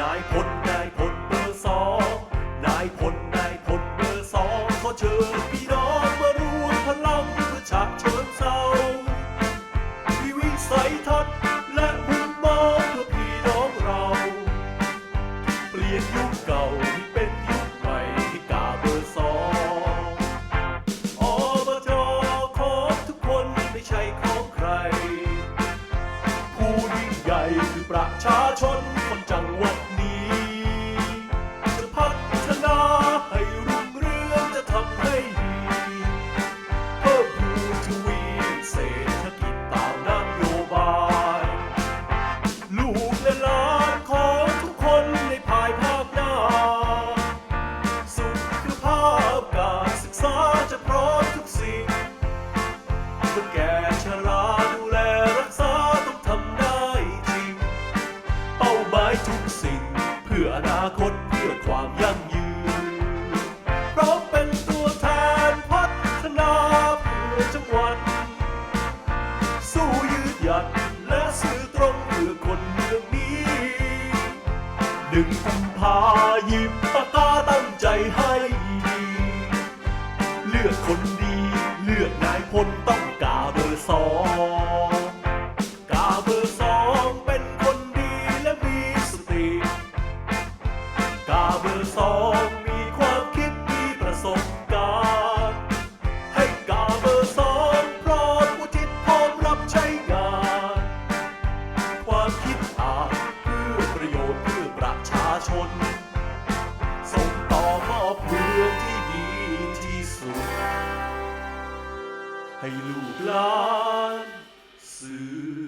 นายพลนายพลเบอร์สองนายพลนายพลเบอร์สองขอเชิญพี่น้องมารวมพลังเพื่อฉับเชิญเศร้ามีวิสัยทัศน์และมุมมองเพื่อพี่น้องเรา เปลี่ยนยุคเก่าให้เป็นยุคใหม่ที่กาเบอร์สองอบจของทุกคนไม่ใช่ของใคร ผู้ยิ่งใหญ่คือประชาชน ลูกและหลานของทุกคนในภายภาคหน้า สุขคือภาพการศึกษาจะพร้อมทุกสิ่งเมื่อแก่ชราดูแลรักษาต้องทำได้จริง เป้าหมายทุกสิ่ง เพื่ออนาคตเพื่อความยั่งยืน เพราะเป็นตัวแทนพัฒนาเพื่อจังหวัดสู้ยืดหยัดและซื่อตรงเพื่อคน นึ่งกุภาหยิบปากกาตั้งใจให้ดี เลือกคนดี เลือกนายพลต้องกาเบอร์สองกาเบอร์สองเป็นคนดีและมีสติกาเบอร์สองมีความคิดมีประสบการณ์ ให้กาเบอร์สองพร้อมอุทิศพร้อมรับใช้งาน ความคิดอ่าน ชน ส่งต่อมอบเมืองที่ดีที่สุด ให้ลูกหลานสืบ